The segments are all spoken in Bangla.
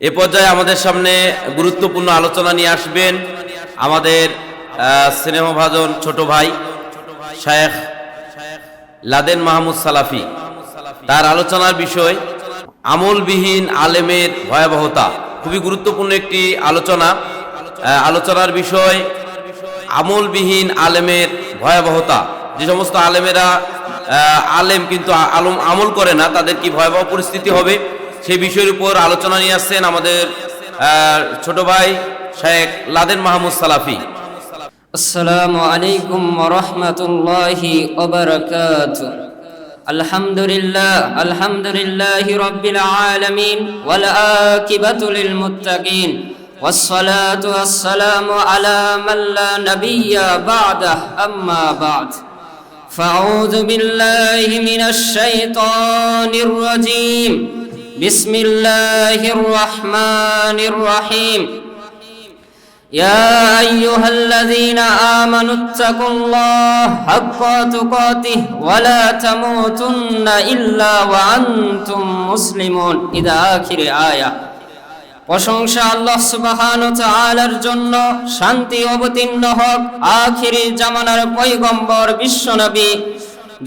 এ পর্যায়ে আমাদের সামনে গুরুত্বপূর্ণ আলোচনা নিয়ে আসবেন আমাদের আহ, স্নেহভাজন ছোট ভাই শায়েখ লাদেন মাহমুদ সালাফি। তার আলোচনার বিষয় আমলবিহীন আলেমের ভয়াবহতা। খুবই গুরুত্বপূর্ণ একটি আলোচনা। আলোচনার বিষয় আমলবিহীন আলেমের ভয়াবহতা। যে সমস্ত আলেমেরা আলেম কিন্তু আলম আমল করে না তাদের কি ভয়াবহ পরিস্থিতি হবে? সেই বিষয়ের উপর আলোচনা নিয়ে আসছেন আমাদের আহ, ছোট ভাই শেখ লাদেন মাহমুদ সালাফি السلام عليكم ورحمة الله وبركاته الحمد لله الحمد لله رب العالمين والآكبة للمتقين والصلاة والسلام على من لا نبي بعده أما بعد فأعوذ بالله من الشيطان الرجيم بسم الله الرحمن الرحيم يا أيها الذين آمنوا اتقوا الله حق تقاته ولا تموتن إلا وأنتم مسلمون إذا آخر آية প্রশংসা আল্লাহ সুবহান তাআলার জন্য শান্তি অবতীর্ণ হোক আখিরি জামানার পয়গম্বর বিশ্বনবী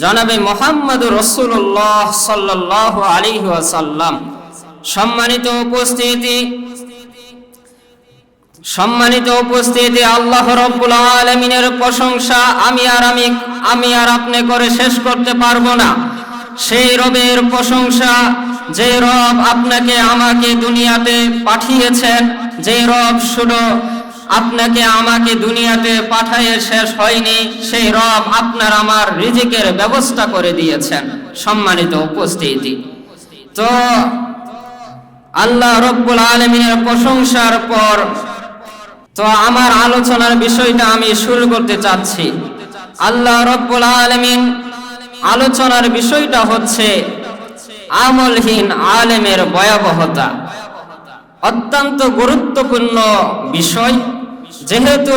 জনাবে মোহাম্মদ রসুল্লাহ সাল্লাল্লাহু আলাইহি ওয়াসাল্লাম। সম্মানিত উপস্থিতি সম্মানিত উপস্থিতি, আল্লাহ রব্বুল আলমিনের প্রশংসা আমি আর আমি আমি আর আপনি করে শেষ করতে পারব না। সেই রবের প্রশংসা যে রব আপনাকে আমাকে দুনিয়াতে পাঠিয়েছেন, যে রব শুধু আপনাকে আমাকে দুনিয়াতে পাঠায়ে শেষ হয়নি, সেই রব আপনার আমার রিজিকের ব্যবস্থা করে দিয়েছেন। সম্মানিত উপস্থিতি। তো আল্লাহ রব্বুল আলমিনের প্রশংসার পর, তো আমার আলোচনার বিষয়টা আমি শুরু করতে চাচ্ছি। আল্লাহ রব্বুল আলমিন আলোচনার বিষয়টা হচ্ছে আমলহীন আলেমের ভয়াবহতা। অত্যন্ত গুরুত্বপূর্ণ বিষয়। যেহেতু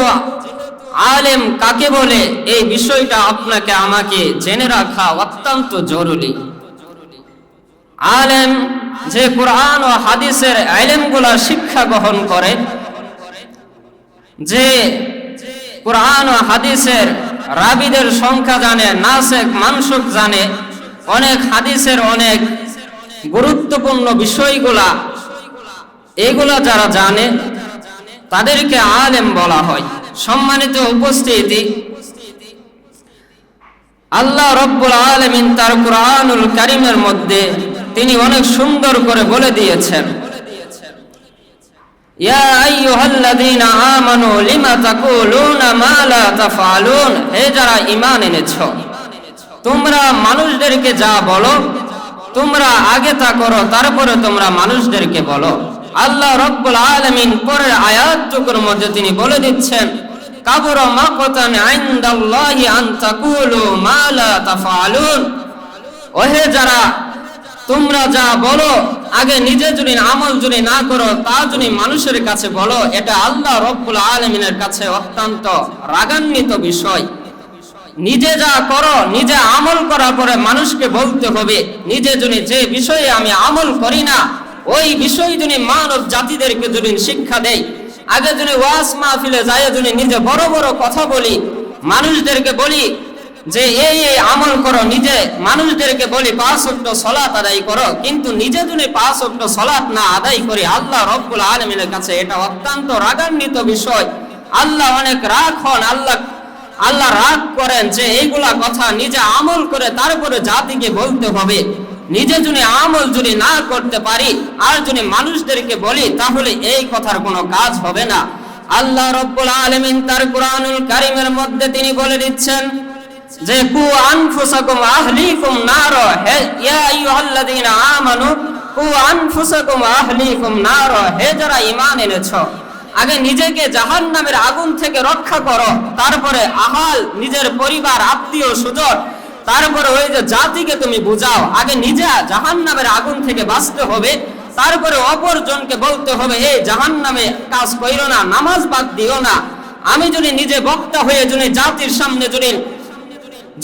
আলেম কাকে বলে, এই বিষয়টা আপনাকে আমাকে জেনে রাখা অত্যন্ত জরুরি। আলেম যে কোরআন ও হাদিসের আলেমগুলা শিক্ষা গ্রহণ করে, যে কোরআন ও হাদিসের রাবিদের সংখ্যা জানে, নাসেক, মানসুক জানে, অনেক হাদিসের অনেক গুরুত্বপূর্ণ বিষয়গুলা, এগুলা যারা জানে তাদেরকে আলেম বলা হয়। সম্মানিত উপস্থিতি। আল্লাহ রব্বুল আলমিন তার কোরআনুল কারিমের মধ্যে তিনি অনেক সুন্দর করে বলে দিয়েছেন। তারপরে তোমরা মানুষদেরকে বলো। আল্লাহ রব্বুল আলামিন পরের আয়াতটুকুর মধ্যে তিনি বলে দিচ্ছেন, কাবুরা মাকতান ইনদাল্লাহি আন তাকুলু মা লা তাফআলুন। ওহে যারা, তোমরা যা বলো, আগে নিজে যদি আমল যদি না করো, তা যদি মানুষের কাছে বলো, এটা আল্লাহ রব্বুল আলমিনের কাছে অত্যন্ত রাগান্বিত বিষয়। নিজে যা করো, নিজে আমল করার পরে মানুষকে বলতে হবে, নিজে যদি যে বিষয়ে আমি আমল করি না ওই বিষয় যদি মানব জাতিদেরকে যদি শিক্ষা দেয় আগে যদি ওয়াস মাহফিলে যায় যদি নিজে বড় বড় কথা বলি। মানুষদেরকে বলি যে, এই এই আমল করো নিজে। মানুষদেরকে বলি, পাঁচ অক্ট সলাত আদায় করো। কিন্তু নিজে যদি পাঁচ অক্ট সলাত না আদায় করি, আল্লাহ রব্বুল আলমিনের কাছে এটা অত্যন্ত রাগান্বিত বিষয়। আল্লাহ অনেক রাগ হন, আল্লাহ আল্লাহ রাগ করেন যে, এইগুলা কথা নিজে আমল করে তারপরে জাতিকে বলতে হবে। নিজে যদি আমল যদি না করতে পারি, আর যদি মানুষদেরকে বলি, তাহলে এই কথার কোনো কাজ হবে না। আল্লাহ রব্বুল আলমিন তার কোরআনুল কারিমের মধ্যে তিনি বলে দিচ্ছেন, যে, কু আনফুসাকুম আহলিকুম নার হে, ইয়া আইয়ুহাল্লাযীনা আমানু, কু আনফুসাকুম আহলিকুম নার হে, যারা ঈমান এনেছো, আগে নিজেকে জাহান্নামের আগুন থেকে রক্ষা করো, তারপরে আহাল, নিজের পরিবার আত্মীয় সুজন তারপরে ওই যে জাতিকে তুমি বুঝাও। আগে নিজে জাহান্নামের আগুন থেকে বাঁচতে হবে, তারপরে অপরজনকে বলতে হবে এই জাহান্নামে কাজ কইরো না, নামাজ বাদ দিও না। আমি যদি নিজে বক্তা হয়ে যদি জাতির সামনে যদি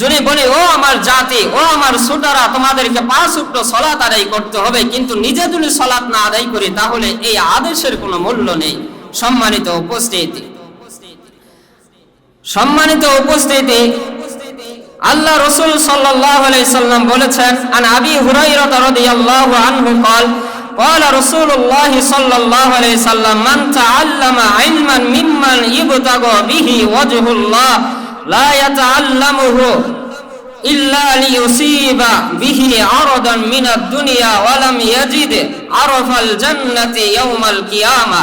যদি বলি, ও আমার জাতি, ও আমার সুটারা তোমাদেরকে পাঁচ উক্ত সলাত আদায় করতে হবে, কিন্তু নিজে যদি সলাত না আদায় করি, তাহলে এই আদেশের কোনো মূল্য নেই। সম্মানিত উপস্থিতি। সম্মানিত উপস্থিতি আল্লাহ রসুল সাল্লাল্লাহু আলাইহি সাল্লাম বলেছেন আন আবি হুরাইরা রাদিয়াল্লাহু আনহু قال قال رسول الله صلى الله عليه وسلم من تعلم علما ممن يبتغى به وجه الله لا يتعلمه إلا ليصيب به عرضا من الدنيا ولم يجد عرف الجنة يوم القيامة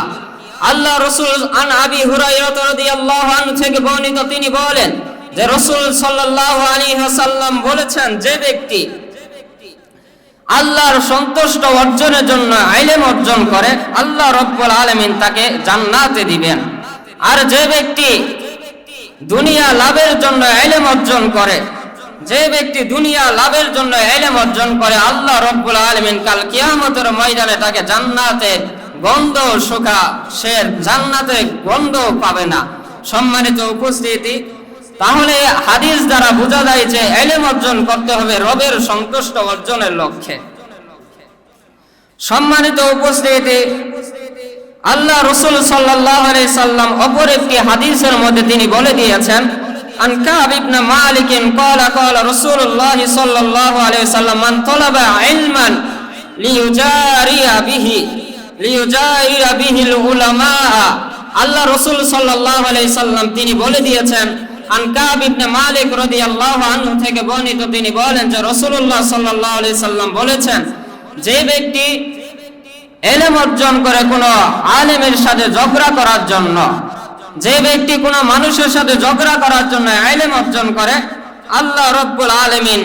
আল্লাহ রসুল আন আবি হুরাইরা রাদিয়াল্লাহু আনহু থেকে বর্ণিত তিনি বলেন যে রসুল সাল্লাল্লাহু আলাইহি ওয়াসাল্লাম বলেছেন, যে ব্যক্তি আল্লাহর সন্তুষ্ট অর্জনের জন্য আইলেম অর্জন করে, আল্লাহ রব্বুল আলামিন তাকে জান্নাতে দিবেন। আর যে ব্যক্তি দুনিয়া লাভের জন্য এলেম অর্জন করে, যে ব্যক্তি দুনিয়া লাভের জন্য এলেম অর্জন করে, আল্লাহ রব্বুল আলমিন কাল কিয়ামতের ময়দানে তাকে জান্নাতে গন্ধ সুখা সে জান্নাতে গন্ধ পাবে না। সম্মানিত উপস্থিতি তাহলে হাদিস দ্বারা বোঝা যায় যে এলেম অর্জন করতে হবে রবের সন্তুষ্ট অর্জনের লক্ষ্যে সম্মানিত উপস্থিতি আল্লাহ রসুল সাল্লাল্লাহু আলাইহি সাল্লাম অপর একটি হাদিসের মধ্যে তিনি বলে দিয়েছেন আন কাব ইবনে মালিক قال قال رسول الله صلى الله عليه وسلم من طلب علما ليجاري به ليجاري به العلماء আল্লাহ রসুল সাল্লাল্লাহু আলাইহি সাল্লাম তিনি বলে দিয়েছেন আন কাব ইবনে মালিক রাদিয়াল্লাহু থেকে তিনি বলেন যে সাল্লাম বলেছেন, যে ব্যক্তি অর্জন করে আলেমের সাথে ঝগড়া করার জন্য, যে ব্যক্তি কোন মানুষের সাথে ঝগড়া করার জন্য অর্জন করে, আল্লাহ রব্বুল আলমিন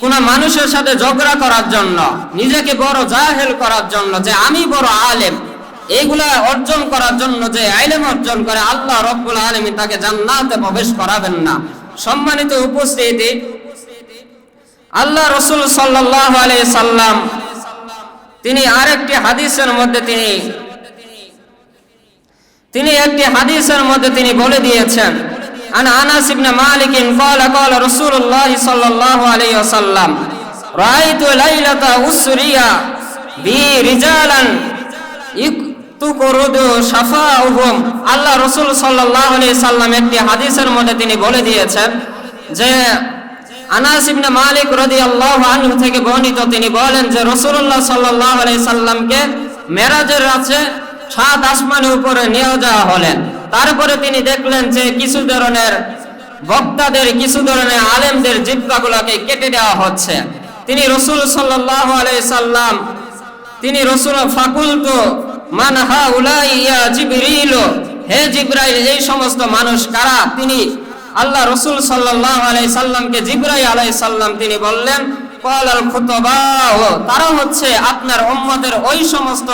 কোন মানুষের সাথে ঝগড়া করার জন্য, নিজেকে বড় জাহেল করার জন্য যে আমি বড় আলেম এইগুলা অর্জন করার জন্য যে আইলেম অর্জন করে আল্লাহ রব্বুল আলমিন তাকে জান্নাতে প্রবেশ করাবেন না সম্মানিত উপস্থিতি আল্লাহ রসুল সাল্লাহ আলাই সাল্লাম তিনি আরেকটি হাদিসের মধ্যে তিনি তিনি একটি হাদিসের মধ্যে তিনি বলে দিয়েছেন আন আনাস ইবনে মালিক قال قال رسول الله صلى الله عليه وسلم رايت ليله اسريا بي رجالا তুকরুদু শাফাউহুম আল্লাহ রাসূল আলাইহি সাল্লাম একটি হাদিসের মধ্যে তিনি বলে দিয়েছেন যে, আনাস ইবনে মালিক রাদিয়াল্লাহু আনহু থেকে বর্ণিত তিনি বলেন যে, রাসূলুল্লাহ সাল্লাল্লাহু আলাইহি সাল্লামকে মেরাজের রাতে সাত আসমানের উপরে নিয়ে যাওয়া হলেন। তারপরে তিনি দেখলেন যে কিছু ধরনের বক্তাদের, কিছু ধরনের আলেমদের জিব্বাগুলোকে কেটে দেওয়া হচ্ছে। তিনি রসুল সাল্লাল্লাহু আলাইহি সাল্লাম, তিনি রসুল ফাকুলতু মান হাউলাই ইয়া জিবরিল? হে এই সমস্ত মানুষ কারা? তিনি আল্লাহ রসুল জিব্রাইল আলাইহিস সাল্লাম তিনি বললেন তারা হচ্ছে আপনার উম্মতের ওই সমস্ত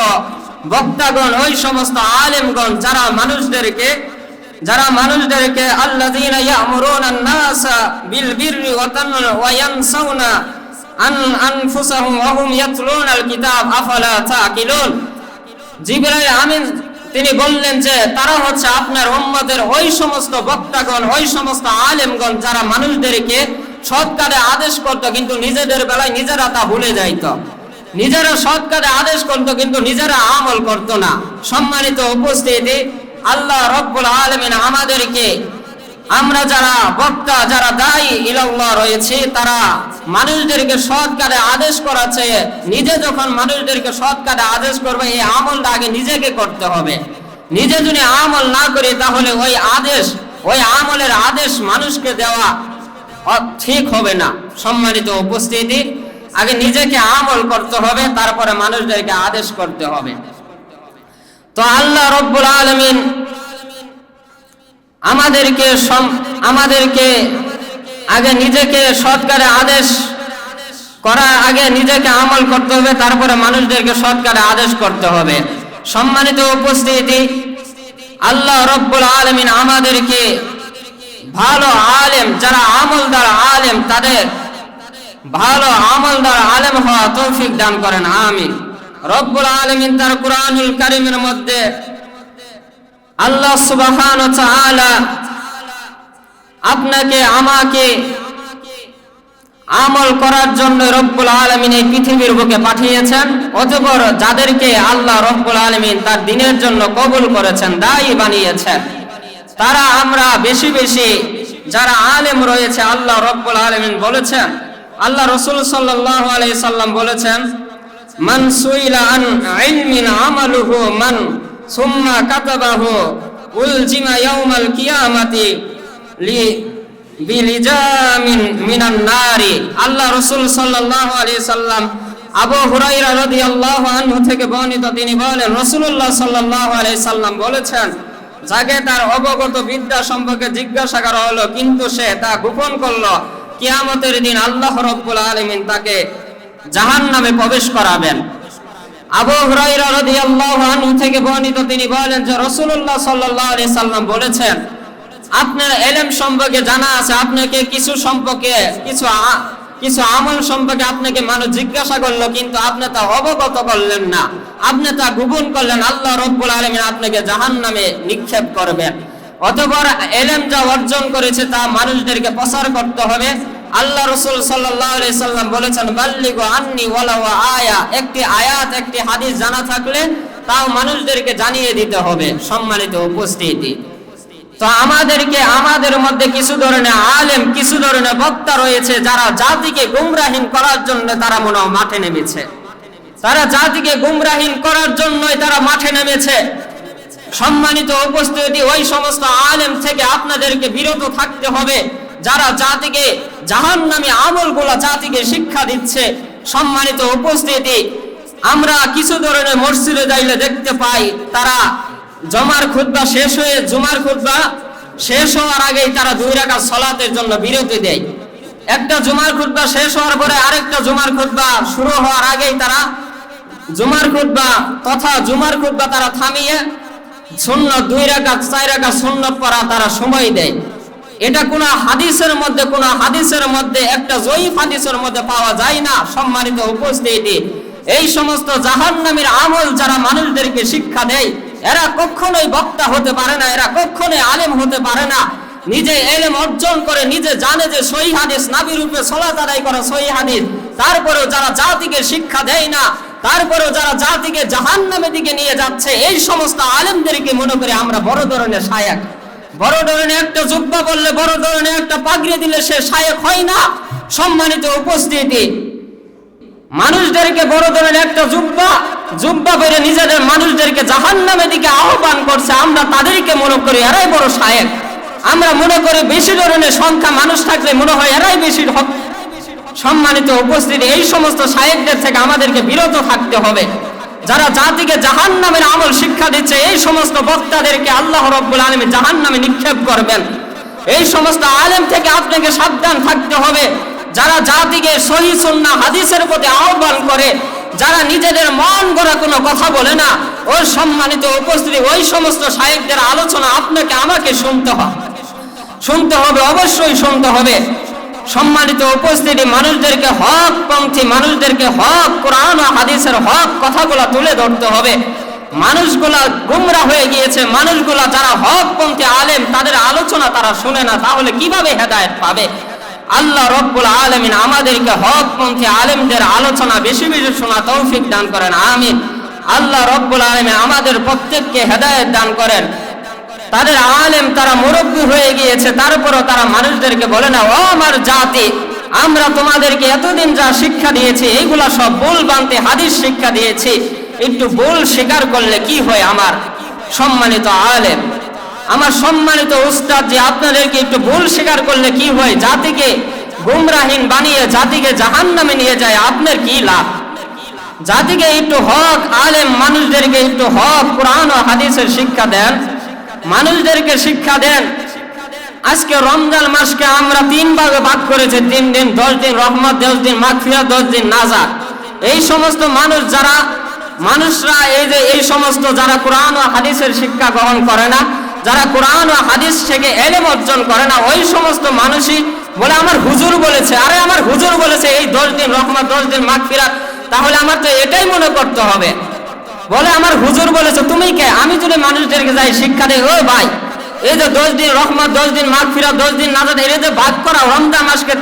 বক্তাগণ, ওই সমস্ত আলেমগণ যারা মানুষদেরকে যারা মানুষদেরকে ইয়ামুরুনা আন-নাসা বিল আন আনফুসাহুম ওয়া হুম ইয়াতলুনাল কিতাব, আফালা তাকিলুন? জিবরাইল আমিন, তিনি বললেন যে, তারা হচ্ছে আপনার উম্মতের ওই সমস্ত বক্তাগণ, ওই সমস্ত আলেমগণ যারা মানুষদেরকে সৎ কাজে আদেশ করত, কিন্তু নিজেদের বেলায় নিজেরা তা ভুলে যাইত। নিজেরা সৎ কাজে আদেশ করত, কিন্তু নিজেরা আমল করত না। সম্মানিত উপস্থিতি, আল্লাহ রব্বুল আলমিন আমাদেরকে আমরা যারা বক্তা, যারা দায়ী ইলাল্লাহ রয়েছে, তারা মানুষদেরকে সৎ কাজে আদেশ করাচ্ছে। নিজে যখন মানুষদেরকে সৎ কাজে আদেশ করবে, এই আমলটা আগে নিজেকে করতে হবে। নিজে যদি আমল না করি, তাহলে ওই আদেশ, ওই আমলের আদেশ মানুষকে দেওয়া ঠিক হবে না। সম্মানিত উপস্থিতি, আগে নিজেকে আমল করতে হবে, তারপরে মানুষদেরকে আদেশ করতে হবে। তো আল্লাহ রব্বুল আলমিন আমাদেরকে আমাদেরকে আগে নিজেকে সৎকারে আদেশ করার আগে নিজেকে আমল করতে হবে, তারপরে মানুষদেরকে সৎকারে আদেশ করতে হবে। সম্মানিত উপস্থিতি, আল্লাহ রব্বুল আলমিন আমাদেরকে ভালো আলেম, যারা আমলদার আলেম, তাদের ভালো আমলদার আলেম হওয়া তৌফিক দান করেন, আমিন। রব্বুল আলমিন তার কুরআনুল কারিমের মধ্যে আল্লাহ সুবহান আপনাকে, আমাকে আমল করার জন্য রব্বুল আলমিন এই পৃথিবীর বুকে পাঠিয়েছেন। অতপর যাদেরকে আল্লাহ রব্বুল আলমিন তার দিনের জন্য কবুল করেছেন, দায়ী বানিয়েছেন। তারা আমরা বেশি বেশি যারা আলেম রয়েছে, আল্লাহ রব্বুল আলমিন বলেছেন, আল্লাহ রসুল সাল্লাহ আলাই সাল্লাম বলেছেন, মান সুইলা আন ইলমিন আমালুহু মান সুম্মা কাতাবাহু উলজিমা ইয়াউমাল কিয়ামাতি লি বিলিজামিন মিনান নারি। আল্লাহ রাসূল সাল্লাল্লাহু আলাইহি সাল্লাম আবু হুরায়রা রাদিয়াল্লাহু আনহু থেকে বর্ণিত তিনি বলেন, রাসূলুল্লাহ সাল্লাল্লাহু আলাইহি সাল্লাম বলেছেন, যাকে তার অবগত বিদ্যা সম্পর্কে জিজ্ঞাসা করা হলো, কিন্তু সে তা গোপন করল, কিয়ামতের দিন আল্লাহ রব্বুল আলামিন তাকে জাহান্নামে প্রবেশ করাবেন। আবু আনহু থেকে তিনি বলেন যে সাল্লাম বলেছেন, আপনার এলেম সম্পর্কে জানা আছে, আপনাকে কিছু সম্পর্কে, কিছু কিছু আমল সম্পর্কে আপনাকে মানুষ জিজ্ঞাসা করল, কিন্তু আপনি তা অবগত করলেন না। আপনি তা করলেন, আল্লাহ রব্বুল আলমিন আপনাকে জাহান নামে নিক্ষেপ করবেন। অতপর এলেম যা অর্জন করেছে তা মানুষদেরকে প্রচার করতে হবে। আল্লাহ রসুল সাল্লাম বলেছেন, বাল্লিগো আন্নি আয়া। একটি আয়াত, একটি হাদিস জানা থাকলে তাও মানুষদেরকে জানিয়ে দিতে হবে, সম্মানিত উপস্থিতি। তো আমাদেরকে, আমাদের মধ্যে কিছু ধরনের আলেম, কিছু ধরনের বক্তা রয়েছে যারা জাতিকে গুমরাহীন করার জন্য তারা মনে মাঠে নেমেছে। তারা জাতিকে গুমরাহীন করার জন্যই তারা মাঠে নেমেছে। সম্মানিত উপস্থিতি, ওই সমস্ত আলেম থেকে আপনাদেরকে বিরত থাকতে হবে। যারা জাতিকে জাহান নামে আমলগুলা জাতিকে শিক্ষা দিচ্ছে, সম্মানিত উপস্থিতি, আমরা কিছু ধরনের মসজিদে যাইলে দেখতে পাই, তারা জমার খুতবা শেষ হয়ে জুমার খুতবা শেষ হওয়ার আগেই তারা দুই রাকাত সলাতের জন্য বিরতি দেয়। একটা জুমার খুতবা শেষ হওয়ার পরে আরেকটা জুমার খুতবা শুরু হওয়ার আগেই তারা জুমার খুতবা তথা জুমার খুতবা তারা থামিয়ে শূন্য দুই রাকাত, চার রাকাত সুন্নত পড়া তারা সময় দেয়। এটা কোন হাদিসের মধ্যে, কোন হাদিসের মধ্যে, একটা জয়ীফ হাদিসের মধ্যে পাওয়া যায় না। সম্মানিত উপস্থিতি, এই সমস্ত জাহান্নামীর আমল যারা মানুষদেরকে শিক্ষা দেয়, এরা কখনোই বক্তা হতে পারে না, এরা কখনোই আলেম হতে পারে না। নিজে এলেম অর্জন করে, নিজে জানে যে সহি হাদিস নাবি রূপে সলাত আদায় করা সহি হাদিস। তারপরেও যারা জাতিকে শিক্ষা দেয় না, তারপরেও যারা জাতিকে জাহান্নামের দিকে নিয়ে যাচ্ছে, এই সমস্ত আলেমদেরকে মনে করে আমরা বড় ধরনের শায়াক। বড় ধরনের একটা জুব্বা বললে বড় ধরনের একটা পাগড়ি দিলে সে শায়েক হয় না। সম্মানিত উপস্থিতি। মানুষদেরকে বড় ধরনের একটা জুব্বা জুব্বা করে নিজেদের মানুষদেরকে জাহান জাহান্নামের দিকে আহ্বান করছে, আমরা তাদেরকে মনে করি এরাই বড় শায়েক। আমরা মনে করি বেশি ধরনের সংখ্যা মানুষ থাকলে মনে হয় এরাই বেশি সম্মানিত উপস্থিতি। এই সমস্ত শায়েকদের থেকে আমাদেরকে বিরত থাকতে হবে। যারা জাতিকে জাহান নামের আমল শিক্ষা দিচ্ছে, এই সমস্ত বক্তাদেরকে আল্লাহ রব্বুল আলমী জাহান নামে নিক্ষেপ করবেন। এই সমস্ত আলেম থেকে আপনাকে সাবধান থাকতে হবে। যারা জাতিকে সহি সুন্না হাদিসের প্রতি আহ্বান করে, যারা নিজেদের মন গড়া কোনো কথা বলে না, ওই সম্মানিত উপস্থিতি, ওই সমস্ত সাহেবদের আলোচনা আপনাকে, আমাকে শুনতে হবে। শুনতে হবে, অবশ্যই শুনতে হবে। সম্মানিত উপস্থিতি, মানুষদেরকে হক পন্থী, মানুষদেরকে হক, কোরআন ও হাদিসের হক কথাগুলা তুলে ধরতে হবে। মানুষগুলা গুমরা হয়ে গিয়েছে, মানুষগুলা যারা হক পন্থী আলেম, তাদের আলোচনা তারা শুনে না, তাহলে কীভাবে হেদায়েত পাবে? আল্লাহ রব্বুল আলমিন আমাদেরকে হক পন্থী আলেমদের আলোচনা বেশি বেশি শোনা তৌফিক দান করেন, আমিন। আল্লাহ রব্বুল আলমিন আমাদের প্রত্যেককে হেদায়েত দান করেন। তাদের আলেম তারা মুরব্বী হয়ে গিয়েছে তারপরও তারা মানুষদেরকে বলে না ও আমার জাতি, আমরা তোমাদেরকে এতদিন যা শিক্ষা দিয়েছি, এইগুলা সব ভুল বানতে হাদিস শিক্ষা দিয়েছি। একটু ভুল স্বীকার করলে কি হয় আমার সম্মানিত আলেম? আমার সম্মানিত উস্তাদ যে আপনাদেরকে একটু ভুল স্বীকার করলে কি হয়? জাতিকে গুমরাহীন বানিয়ে, জাতিকে জাহান নামে নিয়ে যায়, আপনার কি লাভ? জাতিকে একটু হক, আলেম মানুষদেরকে একটু হক, কোরআন ও হাদিসের শিক্ষা দেন। মানুষদেরকে শিক্ষা দেন। আজকে রমজান মাসকে আমরা তিন ভাগে ভাগ করেছি, তিন দিন, দশ দিন, রহমত, দশ দিন মাগফিরা দশ দিন নাজা এই সমস্ত মানুষ যারা, মানুষরা এই যে এই সমস্ত যারা কোরআন ও হাদিসের শিক্ষা গ্রহণ করে না, যারা কোরআন ও হাদিস থেকে এলেম অর্জন করে না, ওই সমস্ত মানুষই বলে, আমার হুজুর বলেছে, আরে আমার হুজুর বলেছে এই দশ দিন রহমত, দশ দিন মাগফিরাত, তাহলে আমার তো এটাই মনে করতে হবে। বলে, আমার হুজুর বলেছে, তুমি কে? আমি যদি মানুষদেরকে যাই শিক্ষা দেই ও ভাই, এই যে দশ দিন রহমত, দশ দিন মাঘ ফিরা দশ দিন নাজাদ এর যে ভাগ করা, রমজান মাসকে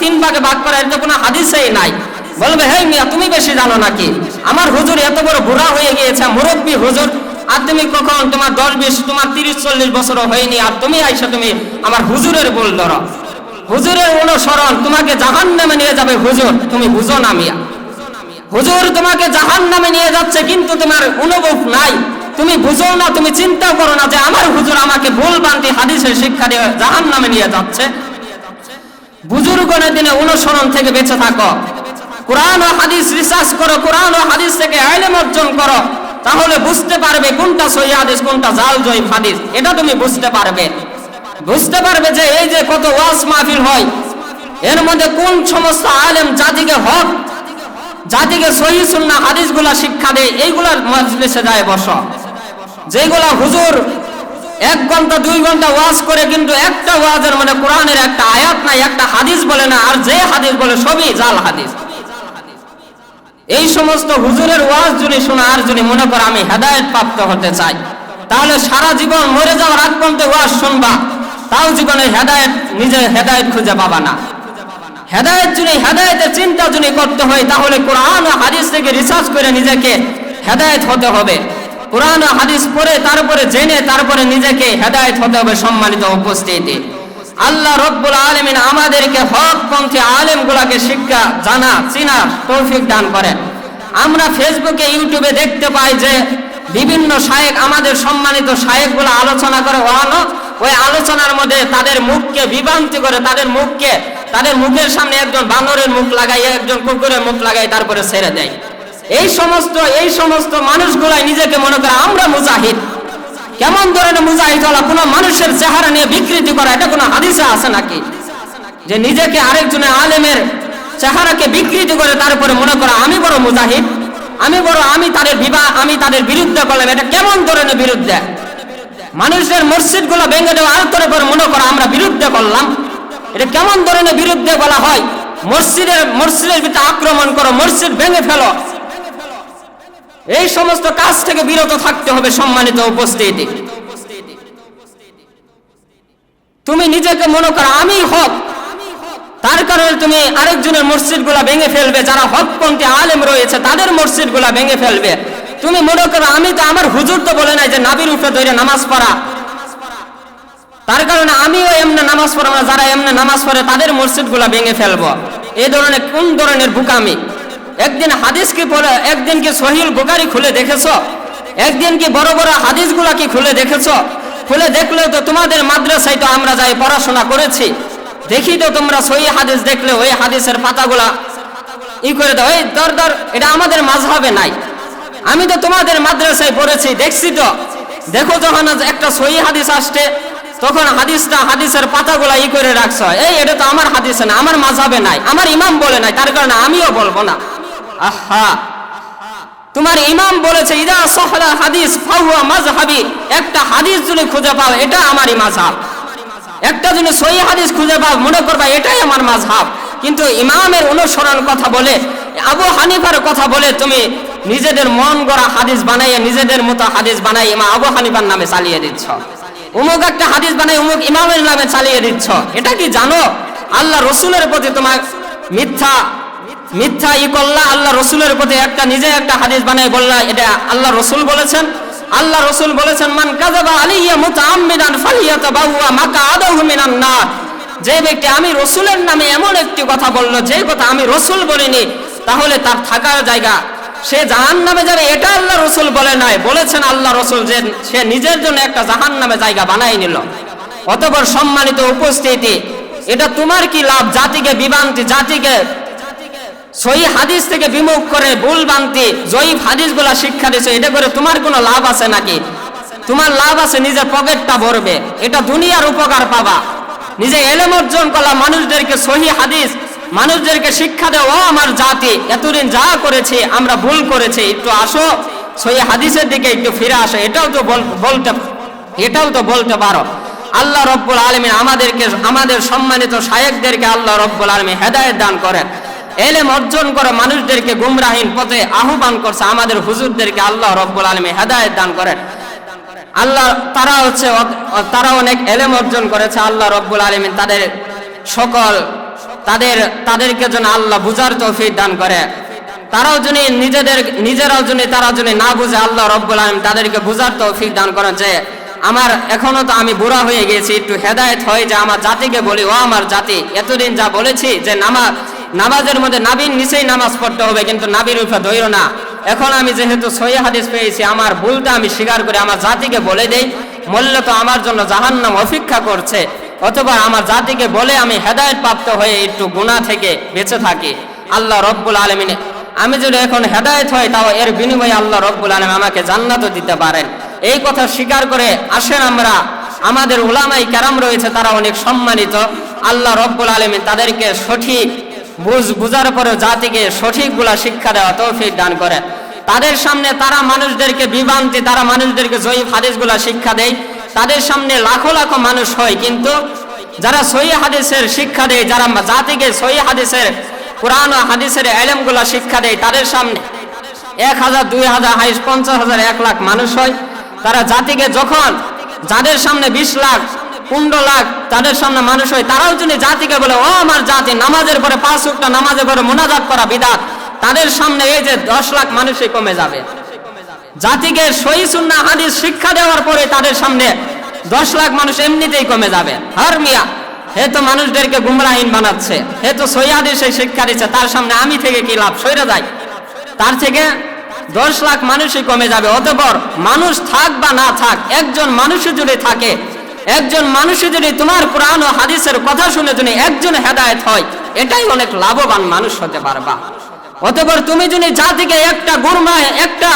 তিন ভাগে ভাগ করা, এর তো কোনো হাদিসেই নাই। বলবে হে মিয়া, তুমি বেশি জানো নাকি? আমার হুজুর এত বড় বুড়া হয়ে গিয়েছে, মুরব্বী হুজুর, আর তুমি কখন তোমার দশ বিশ, তোমার তিরিশ, চল্লিশ বছরও হয়নি, আর তুমি আইসা তুমি আমার হুজুরের বল ধরো। হুজুরের অনুসরণ তোমাকে জাহান নামে নিয়ে যাবে হুজুর, তুমি বুঝো না মিয়া। হুজুর তোমাকে জাহান নামে নিয়ে যাচ্ছে, কিন্তু তোমার অনুভব নাই। তুমি বুঝো না, তুমি চিন্তা করো না যে আমার হুজুর আমাকে ভুল বান্তি হাদিসের শিক্ষা দিয়ে জাহান নামে নিয়ে যাচ্ছে। বুজুর্গনের দিনে অনুসরণ থেকে বেঁচে থাকো। কোরআন ও হাদিস রিসার্চ করো, কোরআন ও হাদিস থেকে আইলেম অর্জন করো। তাহলে বুঝতে পারবে কোনটা সহি হাদিস, কোনটা জাল জয়ী হাদিস। এটা তুমি বুঝতে পারবে। বুঝতে পারবে যে এই যে কত ওয়াজ মাহফিল হয়, এর মধ্যে কোন সমস্ত আলেম জাতিকে হক জাতিকে সহি সুন্না হাদিসগুলা শিক্ষা দেয়, এইগুলার মজলিসে যায় বস। যেগুলা হুজুর এক ঘণ্টা, দুই ঘণ্টা ওয়াজ করে, কিন্তু একটা ওয়াজের মানে কোরআনের একটা আয়াত নাই, একটা হাদিস বলে না, আর যে হাদিস বলে সবই জাল হাদিস। এই সমস্ত হুজুরের ওয়াজ যদি শোনা, আর যদি মনে করে আমি হেদায়েত প্রাপ্ত হতে চাই, তাহলে সারা জীবন মরে যাওয়ার আগ পর্যন্ত ওয়াজ শুনবা, তাও জীবনে হেদায়েত, নিজে হেদায়েত খুঁজে পাবা না। হেদায়েত যদি হেদায়েতের চিন্তা যদি করতে হয়, তাহলে কোরআন ও হাদিস থেকে রিসার্চ করে নিজেকে হেদায়েত হতে হবে। কোরআন ও হাদিস পড়ে, তারপরে জেনে, তারপরে নিজেকে হেদায়েত হতে হবে সম্মানিত উপস্থিতি। আল্লাহ রব্বুল আলমিন আমাদেরকে হক পন্থী আলেম গুলাকে শিক্ষা, জানা, চিনা, তৌফিক দান করেন। আমরা ফেসবুকে, ইউটিউবে দেখতে পাই যে বিভিন্ন শায়েক, আমাদের সম্মানিত শায়েকগুলো আলোচনা করে, ওয়ানো, ওই আলোচনার মধ্যে তাদের মুখকে বিভ্রান্তি করে, তাদের মুখকে তাদের মুখের সামনে একজন বানরের মুখ লাগাই, একজন কুকুরের মুখ লাগাই, তারপরে ছেড়ে দেয়। এই সমস্ত এই সমস্ত মানুষগুলাই নিজেকে মনে করে আমরা মুজাহিদ। কেমন ধরনের মুজাহিদ হলা? কোনো মানুষের চেহারা নিয়ে বিকৃতি করা, এটা কোনো হাদিসে আছে নাকি? যে নিজেকে আরেকজনের আলেমের চেহারাকে বিকৃতি করে তারপরে মনে করা, আমি বড় মুজাহিদ, আমি বড়, আমি তাদের বিবাহ আমি তাদের বিরুদ্ধে করলাম এটা কেমন ধরনের বিরুদ্ধে? মানুষের মসজিদগুলো ভেঙে দেওয়া, আর করে মনে করা, আমরা বিরুদ্ধে করলাম। এটা কেমন ধরনের বিরুদ্ধে বলা হয়? মসজিদের মসজিদের ভিতরে আক্রমণ করো, মসজিদ ভেঙে ফেলো। এই সমস্ত কাজ থেকে বিরত থাকতে হবে সম্মানিত উপস্থিতি। তুমি নিজেকে মনে করো, আমি হক। তার কারণে তুমি আরেকজনের মসজিদগুলা ভেঙে ফেলবে। যারা হকপন্থী আলেম রয়েছে, তাদের মসজিদগুলা ভেঙে ফেলবে। তুমি মনে করো, আমি তো আমার হুজুর তো বলে নাই যে নাবির উপরে ধরে নামাজ পড়া। তার কারণে আমিও এমনি নামাজ পড়াবো না যারা এমনি নামাজ পড়ে, তাদের মসজিদগুলা ভেঙে ফেলব। এই ধরনের কোন ধরনের বুকামি? একদিন হাদিস কি পড়ে, একদিন কি সহিল বুকারি খুলে দেখেছ? একদিন কি বড় বড় হাদিসগুলা কি খুলে দেখেছ? খুলে দেখলে তো তোমাদের মাদ্রাসায় তো আমরা যাই পড়াশোনা করেছি। দেখি তো তোমরা সহি হাদিস দেখলে, ওই হাদিসের পাতাগুলা ই করে দাও। এই দর দর, এটা আমাদের মাঝহাবে নাই। আমি তো তোমাদের মাদ্রাসায় পড়েছি, দেখছি তো। দেখো যখন একটা সহি হাদিস আসছে তখন হাদিসটা হাদিসের পাতাগুলা ই করে রাখছ। এই, এটা তো আমার হাদিসে না, আমার মাঝহাবে নাই, আমার ইমাম বলে নাই, তার কারণে আমিও বলব না। আহা। তোমার ইমাম বলেছে, ইদা সহলা হাদিস, ফাহুয়া মাজহাবি একটা হাদিস যদি খুঁজে পাও, এটা আমারই মাঝহাব একটা যদি সহি হাদিস খুঁজে পাও, মনে করবা এটাই আমার মাঝহাব কিন্তু ইমামের অনুসরণ কথা বলে, আবু হানিফার কথা বলে তুমি নিজেদের মন গড়া হাদিস বানাইয়ে, নিজেদের মতো হাদিস বানাই ইমা আবু হানিফার নামে চালিয়ে দিচ্ছ। অমুক একটা হাদিস বানাই অমুক ইমামের নামে চালিয়ে দিচ্ছ। এটা কি জানো? আল্লাহ রসুলের প্রতি তোমার মিথ্যা মিথ্যা ই করলা, আল্লাহ রসুলের প্রতি একটা, নিজে একটা হাদিস বানাই বললা, এটা আল্লাহ রসুল বলেছেন। আল্লাহ রসুল বলেছেন, মান কাযাবা আলাইয়া মুতাআম্মিদান ফালিয়াতাবাওয়া মাকআদাহু মিনান নার। যে ব্যক্তি, আমি রসুলের নামে এমন একটি কথা বলল যে কথা আমি রসুল বলিনি, তাহলে তার থাকার জায়গা সে জাহান নামে যাবে, এটা আল্লাহ রসুল বলে নাই। বলেছেন আল্লাহ রসুল যে সে নিজের জন্য একটা জাহান নামে জায়গা বানাই নিল। অতপর সম্মানিত উপস্থিতি, এটা তোমার কি লাভ? জাতিকে বিভ্রান্তি, জাতিকে সহি হাদিস থেকে বিমুখ করে ভুল বান্তি জয়ীফ হাদিসগুলা শিক্ষা দিছে, এটা করে তোমার কোনো লাভ আছে নাকি? তোমার লাভ আছে নিজের পকেটটা ভরবে। এটা দুনিয়ার উপকার পাবা। নিজে এলেম অর্জন করলা, মানুষদেরকে সহি হাদিস মানুষদেরকে শিক্ষা দেওয়া ও আমার জাতি, এতদিন যা করেছে, আমরা ভুল করেছি। একটু আসো, সহি হাদিসের দিকে একটু ফিরে আসো। এটাও তো বল- বলতে, এটাও তো বলতে পারো। আল্লাহ রব্বুল আলমী আমাদেরকে, আমাদের সম্মানিত শায়েকদেরকে আল্লাহ রব্বুল আলমী হেদায়ত দান করেন। এলেম অর্জন করে মানুষদেরকে গুমরাহীন পথে আহ্বান করছে, আমাদের হুজুরদেরকে আল্লাহ রব্বুল আলমী হেদায়ত দান করেন। আল্লাহ, তারা হচ্ছে তারা অনেক এলেম অর্জন করেছে, আল্লাহ রব্বুল আলমিন তাদের সকল তাদের, তাদেরকে যেন আল্লাহ বুঝার তৌফিক দান করে। তারাও যদি নিজেদের, নিজেরাও যদি, তারা যদি না বুঝে, আল্লাহ রব্বুল আলম তাদেরকে বুঝার তৌফিক দান করেন যে, আমার এখনও তো আমি বুড়া হয়ে গেছি একটু হেদায়েত হয় যে আমার জাতিকে বলি, ও আমার জাতি, এতদিন যা বলেছি যে নামাজ নামাজের মধ্যে নাবির নিচেই নামাজ পড়তে হবে, কিন্তু নাবির উপরে ধৈর না। এখন আমি যেহেতু সহি হাদিস পেয়েছি, আমার ভুলটা আমি স্বীকার করে, আমার জাতিকে বলে দেই মূল্য তো আমার জন্য জাহান্নাম অপেক্ষা করছে। অথবা আমার জাতিকে বলে আমি হেদায়েত প্রাপ্ত হয়ে একটু গুনাহ থেকে বেঁচে থাকি। আল্লাহ রব্বুল আলমিনে, আমি যদি এখন হেদায়েত হয় তাও এর বিনিময়ে আল্লাহ রব্বুল আলম আমাকে জান্নাতও দিতে পারেন। এই কথা স্বীকার করে আসেন আমরা। আমাদের উলামাই কেরাম রয়েছে, তারা অনেক সম্মানিত। আল্লাহ রব্বুল আলমিন তাদেরকে সঠিক বুঝ, বুঝার পরে জাতিকে সঠিকগুলা শিক্ষা দেওয়া তৌফিক দান করে তাদের সামনে তারা মানুষদেরকে বিভ্রান্তি, তারা মানুষদেরকে জয়ীফ হাদিসগুলা শিক্ষা দেয়। তাদের সামনে লাখো লাখো মানুষ হয়, কিন্তু যারা সহি হাদিসের শিক্ষা দেয়, যারা জাতিকে সহি হাদিসের কোরআন ও হাদিসের এলেমগুলা শিক্ষা দেয়, তাদের সামনে এক হাজার, দুই হাজার হাইস পঞ্চাশ হাজার, এক লাখ মানুষ হয়। তারা জাতিকে যখন যাদের সামনে বিশ লাখ, পনেরো লাখ তাদের সামনে মানুষ হয়, তারাও যদি জাতিকে বলে, ও আমার জাতি, নামাজের পরে পাঁচ উক্তা নামাজের পরে মোনাজাত করা বিদাত, তাদের সামনে এই যে দশ লাখ মানুষই কমে যাবে। জাতিকে সহি সুন্না হাদিস শিক্ষা দেওয়ার পরে তাদের সামনে দশ লাখ মানুষ এমনিতেই কমে যাবে। হার মিয়া, হে তো মানুষদেরকে গুমরাহীন বানাচ্ছে, হে তো সহি হাদিসে শিক্ষা দিচ্ছে, তার সামনে আমি থেকে কি লাভ? সইরা যায়। তার থেকে দশ লাখ মানুষই কমে যাবে। অতপর মানুষ থাক বা না থাক, একজন মানুষও যদি থাকে, একজন মানুষও যদি তোমার কোরআন ও হাদিসের কথা শুনে যদি একজন হেদায়েত হয়, এটাই অনেক লাভবান মানুষ হতে পারবা। অতপর তুমি যদি জাতিকে একটা গুরমা, একটা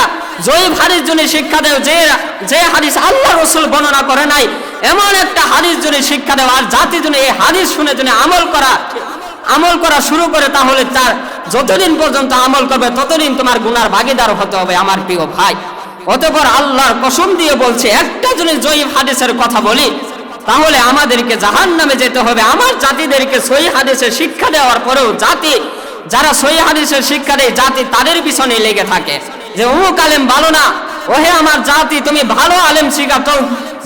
জয়ীব হাদিস যদি শিক্ষা দেও, যে যে হাদিস আল্লাহ রসুল বর্ণনা করে নাই, এমন একটা হাদিস যদি শিক্ষা দেও, আর জাতি যদি এই হাদিস শুনে যদি আমল করা আমল করা শুরু করে, তাহলে তার যতদিন পর্যন্ত আমল করবে, ততদিন তোমার গুনার ভাগিদার হতে হবে আমার প্রিয় ভাই। অতপর আল্লাহর কসম দিয়ে বলছে, একটা যদি জয়ীব হাদিসের কথা বলি, তাহলে আমাদেরকে জাহান নামে যেতে হবে। আমার জাতিদেরকে সহি হাদিসের শিক্ষা দেওয়ার পরেও জাতি যারা সহি হাদিসের শিক্ষা দেয়, জাতি তাদের পিছনে লেগে থাকে। যে, অমুক আলেম ভালো না। ওহে আমার জাতি, তুমি ভালো আলেম শিখা, তো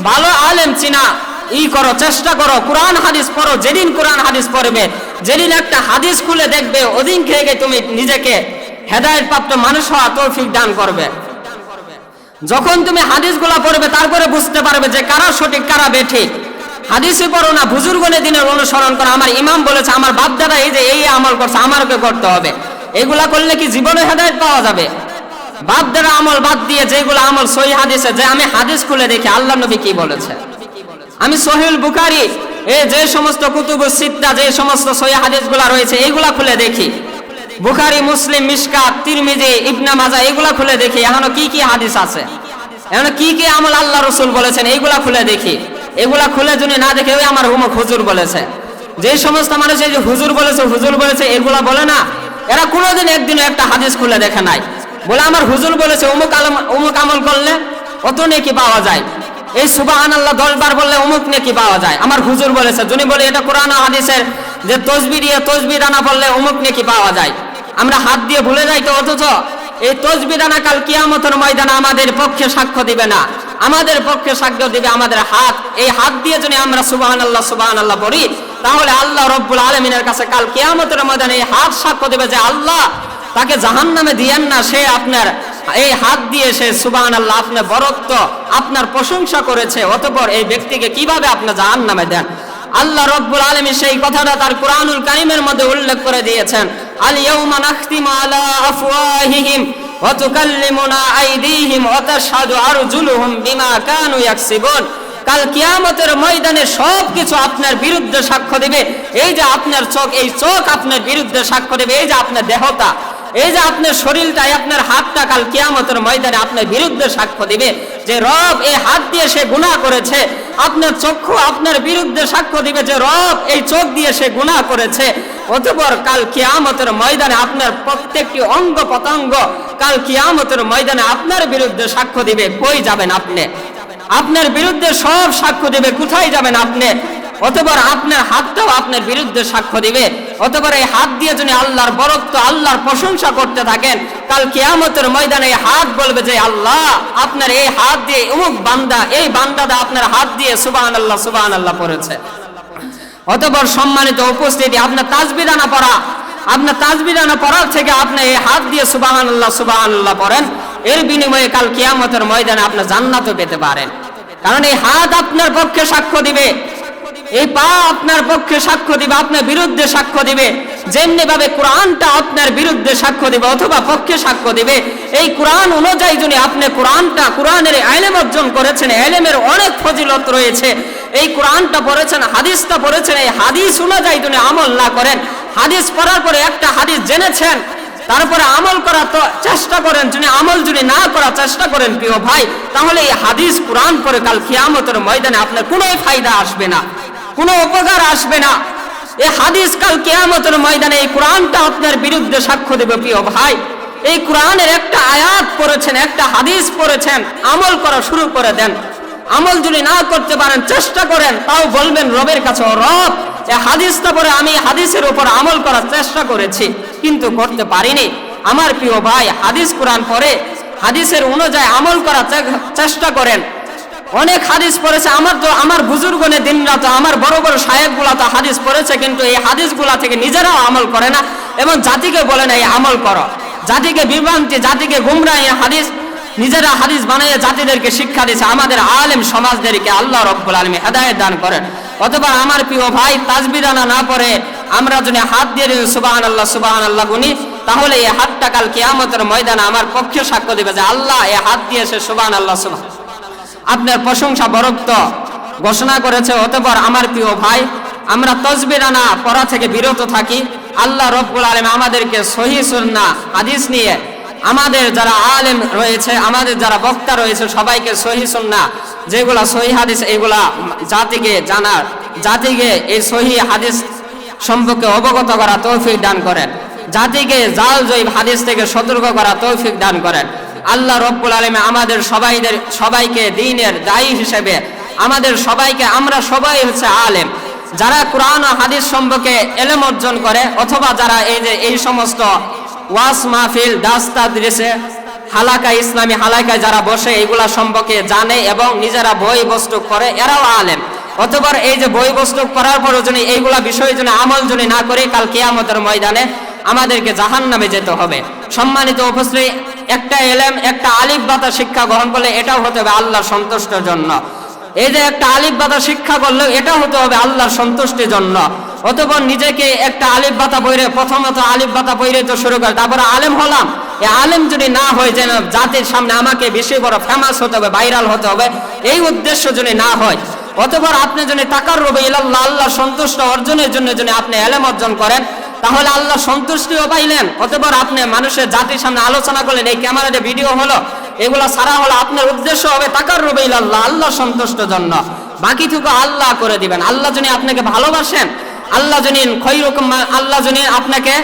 ভালো আলেম চিনা। ই করো, চেষ্টা করো। কোরআন হাদিস পড়ো, যেদিন কোরআন হাদিস পড়বে, যেদিন একটা হাদিস খুলে দেখবে, ওদিন খেয়ে গিয়ে তুমি নিজেকে হেদায়েত প্রাপ্ত মানুষ হওয়া তৌফিক দান করবে। যখন তুমি হাদিসগুলো পড়বে, তারপরে বুঝতে পারবে যে কারা সঠিক, কারা বেঠিক। হাদিসে পড়ো না, বুজুর্গনে দিনের অনুসরণ করো। আমার ইমাম বলেছে, আমার বাপ দাদা এই যে এই আমল করছে, আমারকে করতে হবে। এগুলা করলে কি জীবনে হেদায়েত পাওয়া যাবে? বাপ দাদা আমল বাদ দিয়ে যেগুলো আমল সহি হাদিসে, যে আমি হাদিস খুলে দেখি, আল্লাহ নবী কি বলেছে? আমি সোহেল বুকারি এ যে সমস্ত কুতুব সিত্তা, যে সমস্ত সহি হাদিসগুলা রয়েছে এইগুলা খুলে দেখি। বুখারি, মুসলিম, মিশকাত, তিরমিজি, ইবনা মাজা, এগুলা খুলে দেখি, এখনও কি কি হাদিস আছে? এখনও কি কি আমল আল্লাহ রসুল বলেছেন এইগুলা খুলে দেখি। এগুলা খুলে যদি না দেখে, ওই আমার হুমক হুজুর বলেছে। যে সমস্ত মানুষ এই যে হুজুর বলেছে হুজুর বলেছে, এগুলা বলে না। এরা কোনোদিন একদিন একটা হাদিস খুলে দেখে নাই। বলে আমার হুজুর বলেছে, অমুক আলম অমুক আমল করলে অত নেকি পাওয়া যায়। এই সুবাহান আল্লাহ দশ বার বললে অমুক নেকি পাওয়া যায়। আমার হুজুর বলেছে যিনি বলে এটা কোরআন হাদিসের যে তসবি দিয়ে তসবি দানা বললে অমুক নেকি পাওয়া যায়। আমরা হাত দিয়ে ভুলে যাই তো অথচ এই তসবি দানা কাল কিয়ামতের ময়দানে আমাদের পক্ষে সাক্ষ্য দিবে না। আমাদের পক্ষে সাক্ষ্য দিবে আমাদের হাত। এই হাত দিয়ে যদি আমরা সুবাহান আল্লাহ সুবাহান আল্লাহ পড়ি তাহলে আল্লাহ রব্বুল আলমিনের কাছে কাল কেয়ামতের ময়দানে এই হাত সাক্ষ্য দেবে যে আল্লাহ তাকে জাহান নামে দিয়েন না, সে আপনার এই হাত দিয়ে সে সুবাহ আল্লাহ আপনার বরত্ব, আপনার প্রশংসা করেছে, অতপর এই ব্যক্তিকে কীভাবে আপনার জাহান নামে দেন? আল্লাহ রব্বুল আলমী সেই কথাটা তার কোরআনুল কারিমের মধ্যে উল্লেখ করে দিয়েছেন আল ইয়াউমা নাখতিমু আলা আফওয়াহিহিম। ওয়া তুকাল্লিমুনা আইদিহিম ওয়া তাশহাদু আরজুলুহুম বিমা কানু ইয়াকসিবুন। কাল কিয়ামতের ময়দানে সব কিছু আপনার বিরুদ্ধে সাক্ষ্য দিবে। এই যে আপনার চোখ, এই চোখ আপনার বিরুদ্ধে সাক্ষ্য দেবে। এই যে আপনার দেহটা এই যে আপনার শরীরটাই আপনার হাতটা কাল কিয়ামতের ময়দানে আপনার বিরুদ্ধে সাক্ষ্য দিবে। যে রব এই হাত দিয়ে সে গুনাহ করেছে, আপনার চক্ষু আপনার বিরুদ্ধে সাক্ষ্য দিবে যে রব এই চোখ দিয়ে সে গুনাহ করেছে। অতপর কাল কিয়ামতের ময়দানে আপনার প্রত্যেকটি অঙ্গ পতঙ্গ কাল কিয়ামতের ময়দানে আপনার বিরুদ্ধে সাক্ষ্য দিবে, কই যাবেন আপনি? আপনার বিরুদ্ধে সব সাক্ষ্য দিবে, কোথায় যাবেন আপনি? অতবার আপনার হাতটাও আপনার বিরুদ্ধে সাক্ষ্য দিবে। অতপর এই হাত দিয়ে যদি আল্লাহর বরত্ব, আল্লাহর প্রশংসা করতে থাকেন, কাল কিয়ামতের ময়দানে এই হাত বলবে যে, আল্লাহ, আপনার এই হাত দিয়ে অমুক বান্দা, এই বান্দাদা আপনার হাত দিয়ে সুবাহান আল্লাহ সুবাহান আল্লাহ পড়েছে। অতপর সম্মানিত উপস্থিতি, আপনার তাজবিদানা পড়া আপনার তাজবিদানা পড়ার থেকে আপনি এই হাত দিয়ে সুবাহান আল্লাহ সুবাহান আল্লাহ পড়েন। এর বিনিময়ে কাল কিয়ামতের ময়দানে আপনার জান্নাতও পেতে পারেন। কারণ এই হাত আপনার পক্ষে সাক্ষ্য দিবে। এই পা আপনার পক্ষে সাক্ষ্য দিবে, আপনার বিরুদ্ধে সাক্ষ্য দিবে। যেমনি ভাবে কোরআনটা আপনার বিরুদ্ধে সাক্ষ্য দিবে অথবা পক্ষে সাক্ষ্য দিবে, এই কোরআন অনুযায়ী যদি আপনি কোরআনটা কোরআনের আইলেম অর্জন করেছেন এলেমের অনেক ফজিলত রয়েছে। এই কোরআনটা পড়েছেন, হাদিসটা পড়েছেন, এই হাদিস অনুযায়ী যদি আমল না করেন হাদিস পড়ার পরে একটা হাদিস জেনেছেন, তারপরে আমল করার চেষ্টা করেন যদি আমল যদি না করার চেষ্টা করেন, প্রিয় ভাই, তাহলে এই হাদিস কোরআন পরে কাল কিয়ামতের ময়দানে আপনার কোনো ফায়দা আসবে না, কোনো উপকার আসবে না। এই হাদিস কাল কিয়ামতের ময়দানে এই কোরআনটা আপনার বিরুদ্ধে সাক্ষ্য দেবে, প্রিয় ভাই। এই কোরআনের একটা আয়াত পড়েছেন, একটা হাদিস পড়েছেন, আমল করা শুরু করে দেন। আমল যদি না করতে পারেন, চেষ্টা করেন, তাও বলবেন রবের কাছে, "ও রব এই হাদিসটা পরে আমি হাদিসের উপর আমল করার চেষ্টা করেছি, কিন্তু করতে পারিনি। আমার প্রিয় ভাই, হাদিস কোরআন পরে হাদিসের অনুযায়ী আমল করার চেষ্টা করেন। অনেক হাদিস পড়েছে, আমার তো, আমার বুজুর্গনে দিন রাত, আমার বড় বড় সাহেবগুলা তো হাদিস পড়েছে, কিন্তু এই হাদিসগুলা থেকে নিজেরাও আমল করে না, এবং জাতিকে বলে না, এই আমল করো। জাতিকে বিভ্রান্তি, জাতিকে গুমরা এই হাদিস নিজেরা হাদিস বানিয়ে জাতিদেরকে শিক্ষা দিচ্ছে আমাদের আলেম সমাজদেরকে আল্লাহ রব্বুল আলমী হেদায়ত দান করেন। অথবা আমার প্রিয় ভাই তাজবিদানা না পড়ে আমরা যদি হাত দিয়ে সুবাহান আল্লাহ সুবাহান আল্লাহ গুনি, তাহলে এই হাতটা কাল কেয়ামতের ময়দানে আমার পক্ষে সাক্ষ্য দিবে যে আল্লাহ এই হাত দিয়েছে সুবাহান আল্লাহ সুবাহ আপনার প্রশংসা বরত্ব ঘোষণা করেছে, অতপর আমার প্রিয় ভাই, আমরা তসবিরানা পড়া থেকে বিরত থাকি। আল্লাহ রব্বুল আলম আমাদেরকে সহি সুন্না হাদিস নিয়ে আমাদের যারা আলেম রয়েছে, আমাদের যারা বক্তা রয়েছে, সবাইকে সহি সুন্না যেগুলা সহি হাদিস, এগুলা জাতিকে জানার, জাতিকে এই সহি হাদিস সম্পর্কে অবগত করা তৌফিক দান করেন। জাতিকে জাল জৈব হাদিস থেকে সতর্ক করা তৌফিক দান করেন। আল্লাহ রব্বুল আলমে আমাদের সবাইদের, সবাইকে দিনের দায়ী হিসেবে আমাদের সবাইকে, আমরা সবাই হচ্ছে আলেম। যারা কোরআন হাদিস সম্পর্কে এলেম অর্জন করে, অথবা যারা এই যে এই সমস্ত ওয়াস মাহফিল, দাস্তা দৃশ্যে হালাকা ইসলামী হালাকায় যারা বসে, এগুলা সম্পর্কে জানে এবং নিজেরা বই বস্তু করে, এরাও আলেম। অথবা এই যে বই বস্তু করার পরও যদি এইগুলা বিষয়ে যদি আমল যদি না করে, কাল কেয়ামতের ময়দানে আমাদেরকে জাহান নামে যেতে হবে। সম্মানিত উপস্থিত, একটা এলেম, একটা আলিফ বাতা শিক্ষা গ্রহণ করলে এটাও হতে হবে আল্লাহর সন্তুষ্টের জন্য। এই যে একটা আলিফ বাতা শিক্ষা করলে এটা হতে হবে আল্লাহর সন্তুষ্টির জন্য। অতপর নিজেকে একটা আলিফ বাতা বইরে, প্রথমত আলিফ বাতা বইরে তো শুরু করে, তারপরে আলেম হলাম। এই আলেম যদি না হয় যেন জাতির সামনে আমাকে বেশি বড় ফেমাস হতে হবে ভাইরাল হতে হবে, এই উদ্দেশ্য যদি না হয়, অতপর আপনি যদি টাকার রবে ইলাল্লাহ, আল্লাহ সন্তুষ্ট অর্জনের জন্য যদি আপনি এলেম অর্জন করেন, তাহলে আল্লাহ সন্তুষ্টিও পাইলেন। অতপর আপনি মানুষের জাতির সামনে আলোচনা করলেন, এই ক্যামেরাতে ভিডিও হলো, এগুলা সারা হলো আপনার উদ্দেশ্য হবে টাকার রবে ইলাল্লাহ, আল্লাহ সন্তুষ্ট জন্য। বাকি থেকে আল্লাহ করে দিবেন। আল্লাহ যদি আপনাকে ভালোবাসেন আল্লাহ যদি খৈরকম আল্লাহ যদি আপনাকে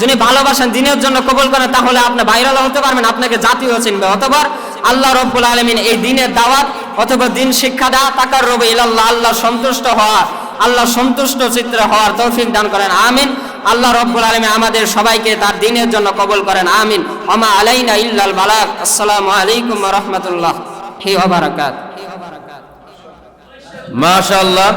যিনি ভালোবাসেন, দিনের জন্য কবল করেন, তাহলে আপনি ভাইরাল হতে পারবেন, আপনাকে জাতীয় চিনবে। অতবার আল্লাহ রব্বুল আলমিন এই দিনের দাওয়াত অথবা দিন শিক্ষা দেওয়া তাকার রবে ইলাল্লাহ, আল্লাহ সন্তুষ্ট হওয়ার আল্লাহ সন্তুষ্ট চিত্রে হওয়ার তৌফিক দান করেন, আমিন। আল্লাহ রব্বুল আলমী আমাদের সবাইকে তার দিনের জন্য কবল করেন, আমিন। ওমা আলাইনা ইল্লাল বালাক আসসালামু আলাইকুম রহমতুল্লাহ। হি ওবারাকাত মাশাআল্লাহ।